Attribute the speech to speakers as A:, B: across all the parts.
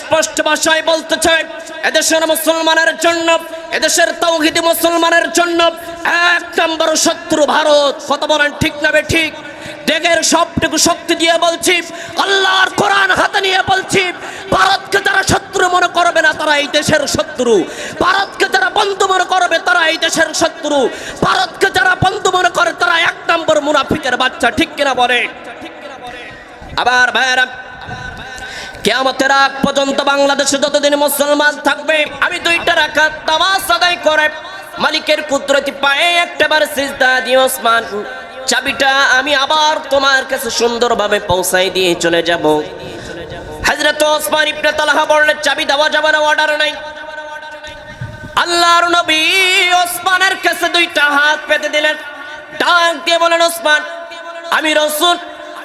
A: স্পষ্ট ভাষায় বলতে চাই, এদেশের মুসলমানের জন্য, এদেশের তৌহিদি মুসলমানের জন্য এক নম্বর শত্রু ভারত। কত বলেন ঠিক না ঠিক? দেগের সবটুকু শক্তি দিয়ে বলছি, আল্লাহর কোরআন হাতে নিয়ে বলছি, ভারতকে যারা শত্রু মনে করবে না, তারা এই দেশের শত্রু। ভারতকে যারা বন্ধু মনে করবে, তারা এই দেশের শত্রু। ভারতকে যারা বন্ধু মনে করে, তারা এক নম্বর মুনাফিকের বাচ্চা, ঠিক কিনা বলে? আবার ভাইয়েরা কেয়ামতের আগ পর্যন্ত বাংলাদেশে যতদিন মুসলমান থাকবে, আমি দুইটা রাখাত নামাজ আদায় করে, মালিকের কুদরতি পায়ে একটাবার সিজদা দিয়ে ওসমান, চাবিটা আমি আবার তোমার কাছে সুন্দরভাবে পৌঁছাই দিয়ে চলে যাব। হযরত ওসমান ইবনে তালহা বললেন, চাবি দেওয়া যাবে না অর্ডার নাই। আল্লাহর নবী ওসমানের কাছে দুইটা হাত পেতে দিলেন। ডাক দিয়ে বলেন, ওসমান, আমি রসুল,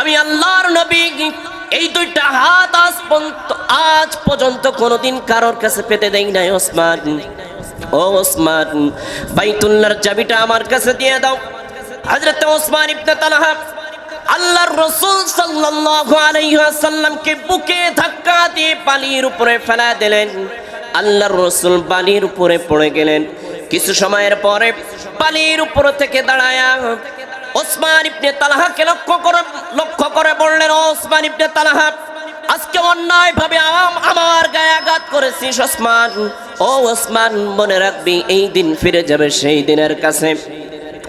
A: আমি আল্লাহর নবী। এই দুইটা হাত আজ পর্যন্ত আজ পর্যন্ত কোনোদিন কারোর কাছে পেতে দেই নাই, ওসমান। ও ওসমান, বাইতুল্লাহর চাবিটা আমার কাছে দিয়ে দাও। হযরত ওসমান ইবনে তালহা আল্লাহর রসুল সাল্লাল্লাহু আলাইহি ওয়াসাল্লামকে বুকে ধাক্কা দিয়ে পানির উপরে ফেলা দিলেন। আল্লাহর রসুল বালির উপরে পড়ে গেলেন। কিছু সময়ের পরে বালির উপর থেকে দাঁড়ায়া ওসমান ইবনে তালাহাকে লক্ষ্য করে লক্ষ্য করে বললেন, "ও ওসমান ইবনে তালাহা, আজকে অন্যায় ভাবে আমার গায়ে আঘাত করেছিস ওসমান। ও ওসমান, মনে রাখবি, এই দিন ফিরে যাবে সেই দিনের কাছে।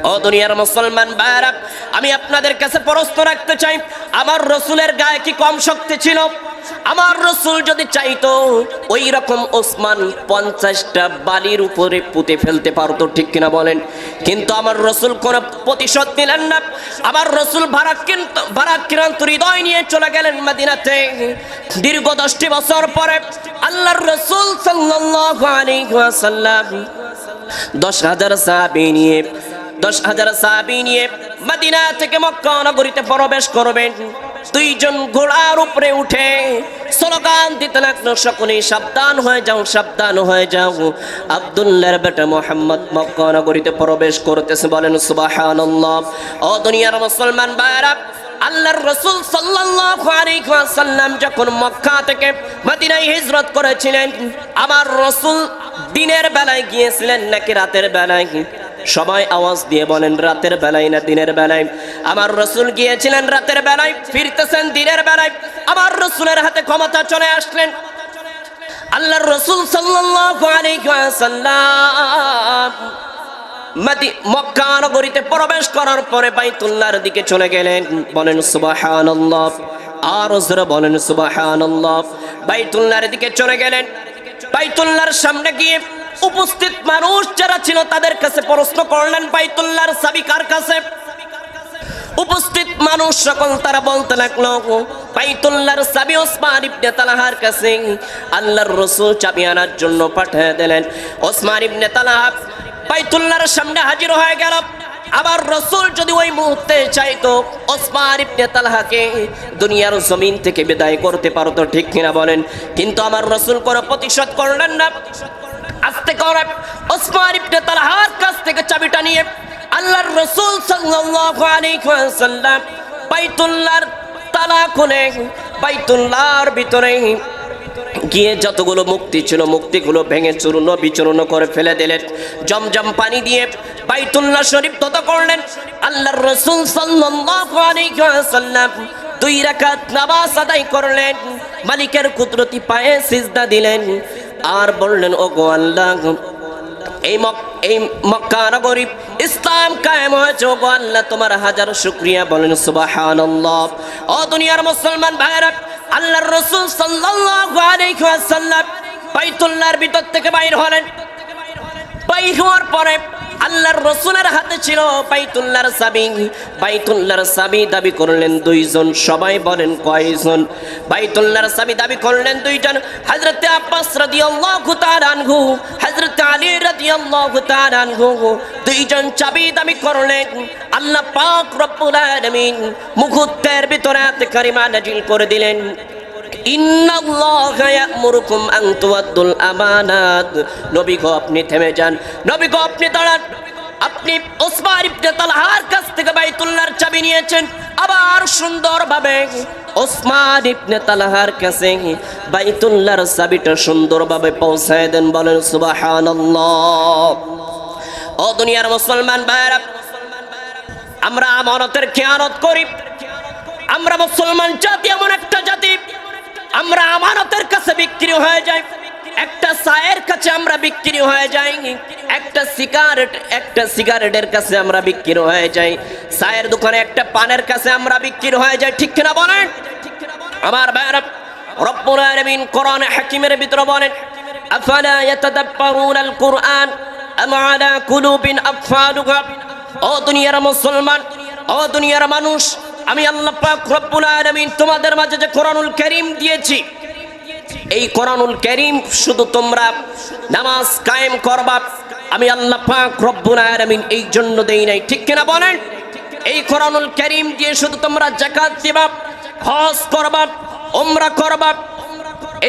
A: ও দুনিয়ার মুসলমান ভাইরা আমি আপনাদের কাছে প্রশ্ন রাখতে চাই। আমার রসুলের গায়ে কি কম শক্তি ছিল? আমার রসুল যদি চাইতো ওই রকম ওসমান পঞ্চাশটা বালির উপরে পুঁতে ফেলতে পারতো, ঠিক কিনা বলেন? কিন্তু আমার রসুল কোনো প্রতিশোধ নিলেন না। আমার রসুল ভারাক্রান্ত ভারাক্রান্ত হৃদয় নিয়ে চলে গেলেন মাদিনাতে। দীর্ঘ দশটি বছর পরে আল্লাহর রসুল ওয়াসাল্লাম দশ হাজার সাহাবী নিয়ে দশ হাজার সাহাবী নিয়ে মদিনা থেকে মক্কা নগরীতে প্রবেশ করবেন। দুইজন ঘোড়ার উপরে উঠে স্লোগান দিতে লাগল সাবধান হয়ে যাও, সাবধান হয়ে যাও। বেটা মোহাম্মদ মক্কা নগরীতে প্রবেশ করতেছে, বলেন ও দুনিয়ার মুসলমান আল্লাহর রসুল সাল্লাল্লাহু আলাইহি ওয়াসাল্লাম যখন মক্কা থেকে মদিনায় হিজরত করেছিলেন, আমার রসুল দিনের বেলায় গিয়েছিলেন নাকি রাতের বেলায়? সবাই আওয়াজ দিয়ে বলেন, রাতের বেলায় না দিনের বেলায়? আমার রসুল গিয়েছিলেন রাতের বেলায়, ফিরতেছেন দিনের বেলায়। আমার রসুলের হাতে ক্ষমতা চলে আসলেন। আল্লাহর রসুল নগরীতে প্রবেশ করার পরে বাইতুল্লাহর দিকে চলে গেলেন। বলেন, সুবহানাল্লাহ। আর জোরে বলেন, সুবহানাল্লাহ। বাইতুল্লাহর দিকে চলে গেলেন। বাইতুল্লাহর সামনে গিয়ে উপস্থিত মানুষ যারা ছিল তাদের কাছে প্রশ্ন করলেন বাইতুল্লাহর চাবি কার কাছে? উপস্থিত মানুষ সকল তারা বলতে লাগল বাইতুল্লাহর চাবি ওসমান ইবনে তালাহার কাছে। আল্লাহর রসুল চাবি আনার জন্য পাঠিয়ে দিলেন। ওসমান ইবনে তালাহা বাইতুল্লাহর সামনে হাজির হয়ে গেল। আবার রসুল যদি ওই মুহূর্তে চাইতো ওসমান ইবনে তালহাকে দুনিয়ার জমিন থেকে বিদায় করতে পারতো, ঠিক কিনা বলেন? কিন্তু আমার রসুল কোনো প্রতিশোধ করলেন না। আস্তে করে ওসমান ইবনে তালহার কাছ থেকে চাবিটা নিয়ে আল্লাহর রসুল সাল্লাল্লাহু আলাইহি ওয়াসাল্লাম বাইতুল্লাহর তালা খুলে বাইতুল্লাহর ভিতরে গিয়ে যতগুলো মুক্তি ছিল, মুক্তিগুলো ভেঙে চূর্ণ বিচূর্ণ করে ফেলে দিলেন। জমজম পানি দিয়ে বাইতুল্লাহ শরীফ তত করলেন। আল্লাহর রসুল সাল্লাল্লাহু আলাইহি ওয়াসাল্লাম দুই রাকাত নামাজ আদায় করলেন। মালিকের কুদরতি পায়ে সিজদা দিলেন। আর বললেন ও গো আল্লাহ এই এই মক্কা নগরী ইসলাম কায়েম হয়েছে। ও আল্লাহ, তোমার হাজার শুক্রিয়া বলেন, সুবহানাল্লাহ। ও দুনিয়ার মুসলমান ভাইরা আল্লাহর রাসূল সাল্লাল্লাহু আলাইহি ওয়াসাল্লাম বাইতুল্লাহর ভিতর থেকে বাইর হলেন। বাইর হওয়ার পরে আল্লাহর রসুলের হাতে ছিল বাইতুল্লাহর সাবি বাইতুল্লাহর সাবি দাবি করলেন দুইজন, সবাই বলেন কয়জন? বাইতুল্লাহর সাবি দাবি করলেন দুইজন, হযরতে আব্বাস রাদিয়াল্লাহু তাআলা আনহু, হযরতে আলী রাদিয়াল্লাহু তাআলা আনহু, দুইজন চাবি দাবি করলেন, আল্লাহ পাক রব্বুল আলামিন মুহূর্তের ভিতরে কারিমা নাজিল করে দিলেন। আপনি থেমে যান। নবী গো, আপনি দাঁড়ান। আপনি ওসমান ইবনে তালহার কাছ থেকে বাইতুল্লাহর চাবি নিয়েছেন। আবার সুন্দরভাবে ওসমান ইবনে তালহার কাছে বাইতুল্লাহর চাবিটা সুন্দরভাবে পৌঁছায় দেন, বলেন সুবহানাল্লাহ। ও দুনিয়ার মুসলমান ভাইরা আমরা আমানতের খেয়ানত করি। আমরা মুসলমান জাতি এমন একটা জাতি আমরা আমানতের কাছে বিক্রি হয়ে যাই। একটা চায়ের কাছে আমরা বিক্রি হয়ে যাই। একটা সিগারেট, একটা সিগারেটের কাছে আমরা বিক্রি হয়ে যাই। চায়ের দোকানে একটা পানের কাছে আমরা বিক্রি হয়ে যাই। ঠিক কিনা বলেন? আমার ভাইরা রব্বুল আলামিন কোরআন হাকিমের ভিতরে বলেন, আফালা ইয়াতাদাব্বারুনাল কুরআন আম আলা কুলুবিন আকফালুহা ও দুনিয়ার মুসলমান, ও দুনিয়ার মানুষ আমি আল্লাহ পাক রব্বুল আলামিন তোমাদের মাঝে যে কোরআনুল কারীম দিয়েছি, এই কোরআনুল কারীম শুধু তোমরা নামাজ কায়েম করবা, আমি আল্লাহ পাক রব্বুল আলামিন এই জন্য দেই নাই। ঠিক কিনা বলেন? এই কোরআনুল কারীম দিয়ে শুধু তোমরা যাকাত দিবা, হজ করবা ওমরা করবা।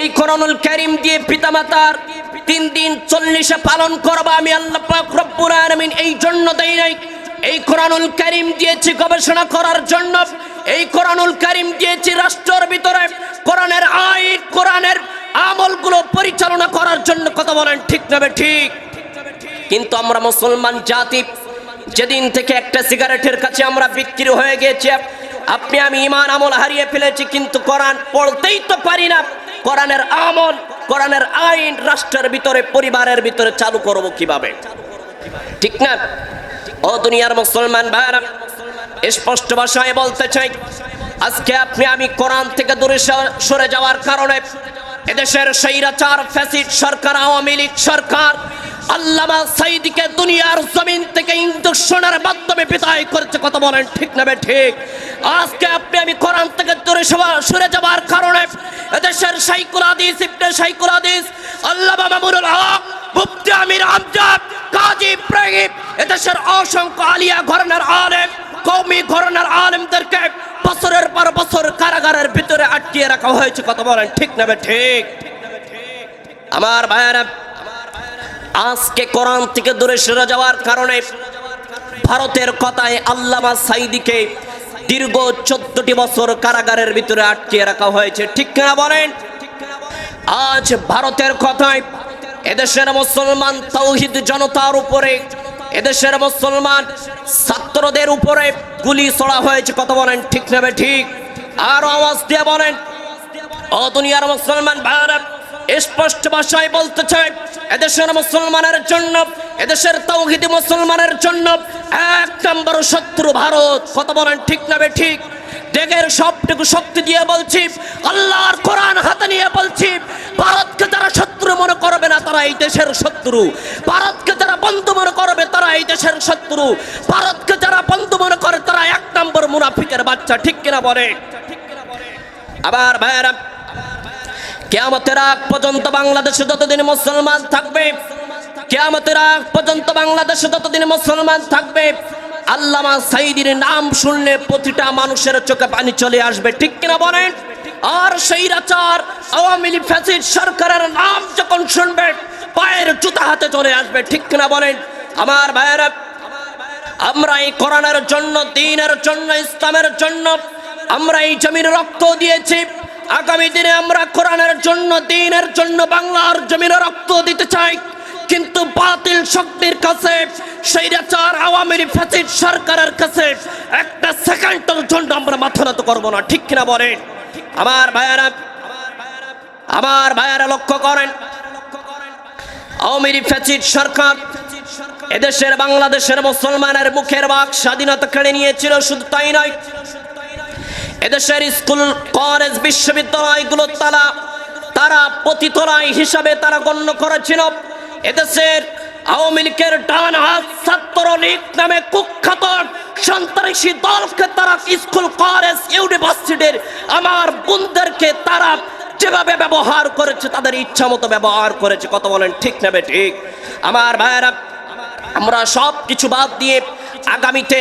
A: এই কোরআনুল কারীম দিয়ে পিতামাতার তিন দিন চল্লিশে পালন করবা, আমি আল্লাহ পাক রব্বুল আলামিন এই জন্য দেই নাই। এই কোরআনুল কারীম দিয়েছি গবেষণা করার জন্য। এই কোরআনুল কারীম দিয়েছি রাষ্ট্রের ভিতরে কোরআনের আইন, কোরআনের আমলগুলো পরিচালনা করার জন্য। কথা বলেন, ঠিক নেবে ঠিক? কিন্তু আমরা মুসলমান জাতি, যেদিন থেকে একটা সিগারেটের কাছে আমরা বিক্রি হয়ে গেছি, আপনি আমি ইমান আমল হারিয়ে ফেলেছি, কিন্তু কোরআন পড়তেই তো পারি না। কোরআনের আমল, কোরআনের আইন রাষ্ট্রের ভিতরে, পরিবারের ভিতরে চালু করব কীভাবে? ঠিক না? ও দুনিয়ার মুসলমান ভাইরা স্পষ্ট ভাষায় বলতে চাই, আজকে আপনি আমি কোরআন থেকে দূরে সরে যাওয়ার কারণে এদেশের স্বৈরাচার ফ্যাসিড সরকার, আওয়ামী লীগ সরকার, আল্লামা সাইদিকে দুনিয়ার জমিন থেকে ইন্দুষণের মাধ্যমে বিদায় করেছে, কথা বলেন ঠিক না ঠিক? আজকে আপনি আমি কোরআন থেকে দূরে সরে যাওয়ার কারণে এদেশের সাইকুল হাদিস, ইবনে সাইকুল হাদিস, আল্লামা মামুনুল হক, মুফতি আমির আমজাদ, কাজী ইব্রাহিম এদেশের অসংখ্য আলিয়া ঘরানার আলেম কৌমি ঘরানার আলেমদেরকে বছরের পর বছর কারাগারের ভিতরে আটকিয়ে রাখা হয়েছে। কথা বলেন, ঠিক না বে ঠিক? আমার ভাইয়েরা, আজকে কোরআন থেকে দূরে সরে যাওয়ার কারণে ভারতের কথায় আল্লামা সাইদিকে দীর্ঘ চোদ্দটি বছর কারাগারের ভিতরে আটকিয়ে রাখা হয়েছে। ঠিক কিনা বলেন? আজ ভারতের কথায় এদেশের মুসলমান তৌহিদ জনতার উপরে এদেশের মুসলমান ছাত্রদের উপরে গুলি ছড়া হয়েছে কত বলেন ঠিক নেবে ঠিক? আর আওয়াজ দিয়ে বলেন, ও দুনিয়ার মুসলমান ভারত স্পষ্ট ভাষায় বলতে চাই, এদেশের মুসলমানের জন্য, এদেশের তৌহিদি মুসলমানের জন্য এক নম্বর শত্রু ভারত। কত বলেন ঠিক না বে ঠিক? দেগের সবটুকু শক্তি দিয়ে বলছি, আল্লাহর কোরআন হাতে নিয়ে বলছি ভারতকে তারা এই দেশের শত্রু। ভারতকে যারা বন্ধু মনে করবে, তারা এই দেশের শত্রু। ভারতকে যারা বন্ধু মনে করে, তারা এক নম্বর মুনাফিকের বাচ্চা, ঠিক কিনা বলে? আবার ভাইয়েরা, কেয়ামতের আগ পর্যন্ত বাংলাদেশে যতদিন মুসলমান থাকবে, কেয়ামতের আগ পর্যন্ত বাংলাদেশে যতদিন মুসলমান থাকবে, আল্লামা সাইদির নাম শুনলে প্রতিটা মানুষের চোখে পানি চলে আসবে, ঠিক কিনা বলেন? সেই রাচার আওয়ামী লীগ ফ্যাসিড সরকারের নাম যখন শুনবে, পায়ের জুতা হাতে চলে আসবে, ঠিক কিনা বলেন? আমার ভাইয়েরা, আমরা এই কোরআনের জন্য, দিনের জন্য, ইসলামের জন্য, আমরা এই জমির রক্ত দিয়েছি। আগামী দিনে আমরা কোরআনের জন্য, দিনের জন্য, বাংলার জমির রক্ত দিতে চাই। কিন্তু বাতিল শক্তির কাছে, স্বৈরাচার, আওয়ামী লীগ ফ্যাসিড সরকারের কাছে একটা সেকেন্ডের জন্য আমরা মাথা নত করব না, ঠিক কিনা বলেন? আমার ভাইয়ারা আমার ভাইয়ারা লক্ষ্য করেন, আওয়ামী ফ্যাসিড সরকার এদেশের, বাংলাদেশের মুসলমানের মুখের বাক স্বাধীনতা কেড়ে নিয়েছিল, শুধু তাই নয়, এদেশের স্কুল, কলেজ, বিশ্ববিদ্যালয়গুলো তারা তারা পতিতরাই হিসাবে তারা গণ্য করেছিল, এদেশের আওয়ামী লীগের ডান হাত ছাত্র লীগ নামে কুখ্যাত সন্ত্রাসী দলকে তারা স্কুল, কলেজ, ইউনিভার্সিটির আমার বোনদেরকে তারা যেভাবে ব্যবহার করেছে, তাদের ইচ্ছা মতো ব্যবহার করেছে। কত বলেন ঠিক নেবে ঠিক? আমার ভাইয়েরা, আমরা সব কিছু বাদ দিয়ে আগামীতে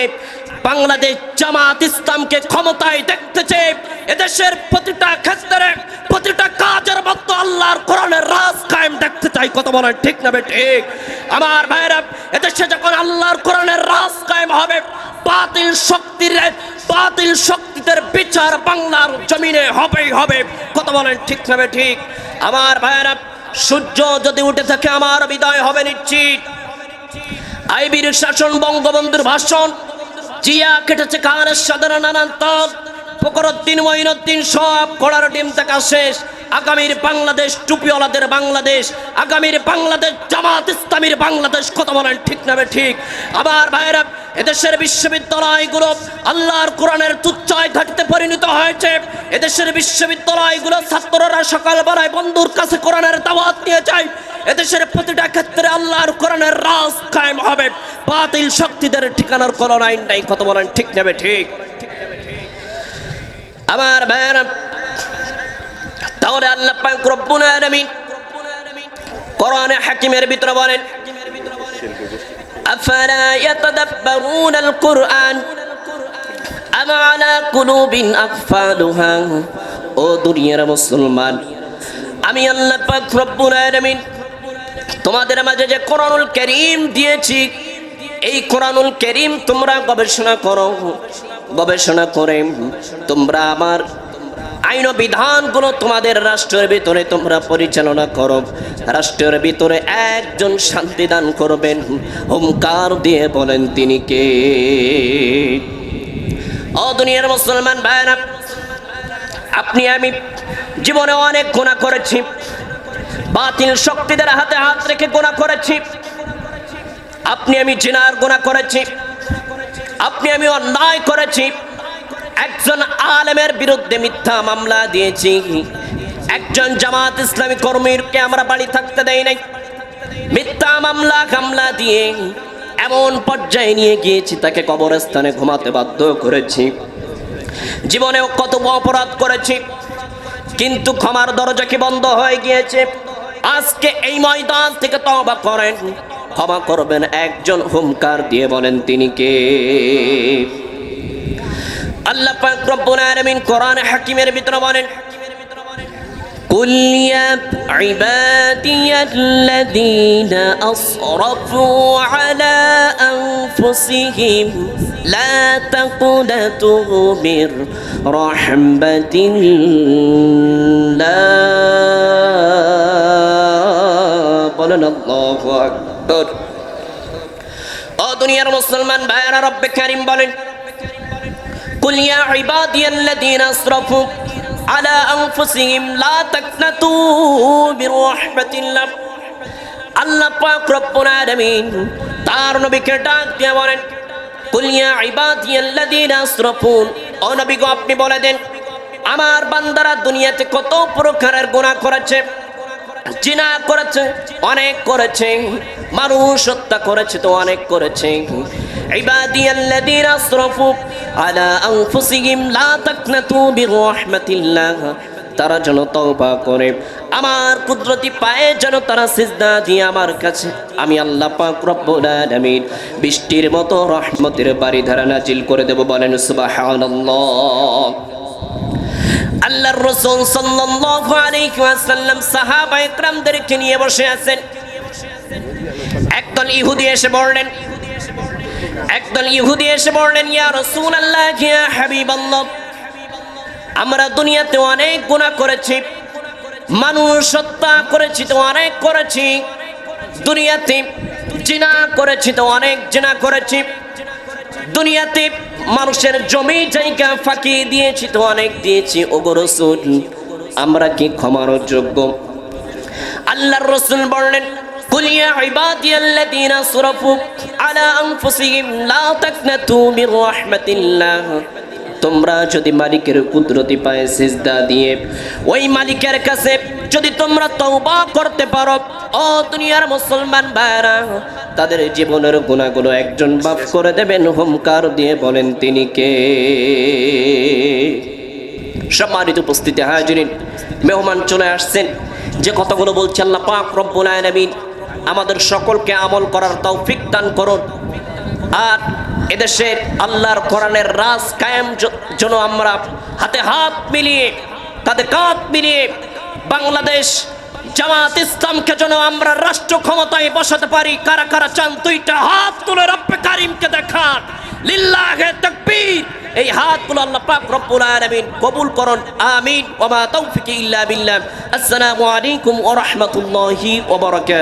A: বাংলাদেশ জামাত ইসলামকে ক্ষমতায় দেখতেছে এদেশের প্রতিটা ক্ষেত্রে, প্রতিটা কাজের মতো আল্লাহর কোরআনের রাজ কায়েম দেখতে চাই। কত বলে ঠিক না ঠিক? আমার ভাইরা এদেশে যখন আল্লাহর কোরআনের রাজ কায়েম হবে, বাতিল শক্তির, বাতিল শক্তিদের বিচার বাংলার জমিনে হবেই হবে। কত বলেন ঠিক না ঠিক? আমার ভাইরা সূর্য যদি উঠে থাকে, আমার বিদায় হবে নিশ্চিত। আইবির শাসন, বঙ্গবন্ধুর ভাষণ জিয়া কেটেছে কানের সাধারণ নানান তল। ফকরুদ্দিন মঈনুদ্দিন সব কড়ার ডিম থাকা শেষ। আগামীর বাংলাদেশ, টুপিওয়ালাদের বাংলাদেশ, আগামীর বাংলাদেশ, জামাত ইসলামীর বাংলাদেশ কত বলেন ঠিক নামে ঠিক। আবার ভাইরা এদেশের বিশ্ববিদ্যালয়গুলো আল্লাহর কোরআনের তুচ্ছায় ঘাটিতে পরিণত হয়েছে। এদেশের বিশ্ববিদ্যালয়গুলো ছাত্ররা সকালবেলায় বন্ধুর কাছে কোরআনের দাওয়াত নিয়ে যায়। এদেশের প্রতিটা ক্ষেত্রে আল্লাহর কোরআনের রাজ কায়েম হবে। বাতিল শক্তিদের ঠিকানার কোনো আইন নাই। কত বলেন, ঠিক নেবে ঠিক? আমার ভাইয়েরা, তাহলে আল্লাহ পাক রব্বুল আলামিন কোরআনে হাকিমের ভিতরে বলেন ইয়াতাদাব্বারুনা আল কুরআন আম আলা কুলুবিন আকফালুহা ও দুনিয়ার মুসলমান আমি আল্লাহ পাক রব্বুল আলামিন তোমাদের মাঝে যে কোরআনুল করিম দিয়েছি, এই কোরআনুল করিম তোমরা গবেষণা করো, গবেষণা করে তোমরা আমার আইন বিধানগুলো তোমাদের রাষ্ট্রের ভিতরে তোমরা পরিচালনা করো। রাষ্ট্রের ভিতরে একজন শান্তি দান করবেন। হুমকার দিয়ে বলেন তিনি কে? ও দুনিয়ার মুসলমান ভাইরা আপনি আমি জীবনে অনেক গোনা করেছি। বাতিল শক্তিদের হাতে হাত রেখে গোনা করেছি। আপনি আমি জিনার গোনা করেছি। আপনি আমি অন্যায় করেছি। একজন আলেমের বিরুদ্ধে মিথ্যা মামলা দিয়েছি। একজন জামাত ইসলামী কর্মীকে আমরা বাড়ি থাকতে দেই নাই। মিথ্যা মামলা কামলা দিয়ে এমন পর্যায়ে নিয়ে গিয়েছি, তাকে কবরস্থানে ঘুমাতে বাধ্য করেছি। জীবনেও কত অপরাধ করেছি, কিন্তু ক্ষমার দরজা কি বন্ধ হয়ে গিয়েছে? আজকে এই ময়দান থেকে তবা করেন। ক্ষমা করবেন একজন হুমকার দিয়ে বলেন, তিনি কে? আল্লাহ পাক রব্বুল আলামিন কোরআন হাকিমের ভিতরে বলেন قل يا عبادي الذين أسرفوا على أنفسهم لا تقنطوا من رحمة الله বলেন আল্লাহু আকবার ও দুনিয়ার মুসলমান ভাইরা রব্বে কারীম বলেন قل يا عبادي الذين أسرفوا على أنفسهم لا تقنطوا من رحمة الله আল্লাহ পাক রব্বুল আলামিন তার নবীকে ডাক দিয়ে বলেন কুল ইয়া ইবাদিয়াল্লাযীনা আসরাফু ও নবী গো আপনি বলে দেন আমার বান্দারা দুনিয়াতে কত প্রকারের গুনাহ করেছে জিনা করেছে, অনেক করেছে, মানুষ হত্যা করেছে তো অনেক করেছে। ইবাদিয়াল্লাযীনা আসরাফু আলা আনফুসিহিম লা তাকনাতু বিরহমাতিল্লাহ, তারা যেন তওবা করে। আমার কুদরতি পায়ে যেন তারা সিজদা দিয়ে আমার কাছে, আমি আল্লাহ পাক রব্বুল বৃষ্টির মতো রহমতের বাড়ি ধারা নাজিল করে দেব বলেন সুবহানাল্লাহ। আল্লাহর রাসূল সাল্লাল্লাহু আলাইহি ওয়াসাল্লাম সাহাবা ইকরামদেরকে নিয়ে বসে আছেন। একদল ইহুদি এসে বললেন, একদল ইহুদি এসে বললেন, ইয়া রাসূলুল্লাহ, ইয়া হাবিবাল্লাহ, আমরা দুনিয়াতে অনেক গুনাহ করেছি, মানুষ হত্যা করেছি তো অনেক করেছি, দুনিয়াতে জিনা করেছি তো অনেক জিনা করেছি, দুনিয়াতে মানুষের জমি জায়গা ফাঁকি দিয়েছি তো অনেক দিয়েছি ওগো রসুল আমরা কি ক্ষমার যোগ্য আল্লাহর রসুল বললেন قل يا عبادي الذين اسرفوا على انفسهم لا تقنطوا من رحمة الله তোমরা যদি মালিকের কুদরতি পায়ে সিজদা দিয়ে ওই মালিকের কাছে যদি তোমরা তওবা করতে পারো, ও দুনিয়ার মুসলমান ভাইরা তাদের জীবনের গুণাগুলো একজন বাপ করে দেবেন হুমকার দিয়ে বলেন, তিনি কে? সম্মানিত উপস্থিতি হাজিরিন, মেহমান চলে আসছেন, যে কথাগুলো বলছে আল্লাহ পাক রব্বুল আলামিন, আমাদের সকলকে আমল করার তৌফিক দান করুন। আর এদেশের আল্লাহর কোরআনের রাজ কায়েম জন্য আমরা হাতে হাত মিলিয়ে, তাদের কাঁধ মিলিয়ে বাংলাদেশ জামাত ইসলামকে যেন আমরা রাষ্ট্র ক্ষমতায় বসাতে পারি। কারা কারা চান তুইটা হাত তুলে রব্বে কারিমকে দেখান। লিল্লাহে তাকবীর। এই হাতগুলো আল্লাহ পাক রব্বুল আলামিন কবুল করুন। আমিন। ওয়া মা তাওফিকি ইল্লা বিল্লাহ। আসসালামু আলাইকুম ওয়া রাহমাতুল্লাহি ওয়া বারাকাতুহু।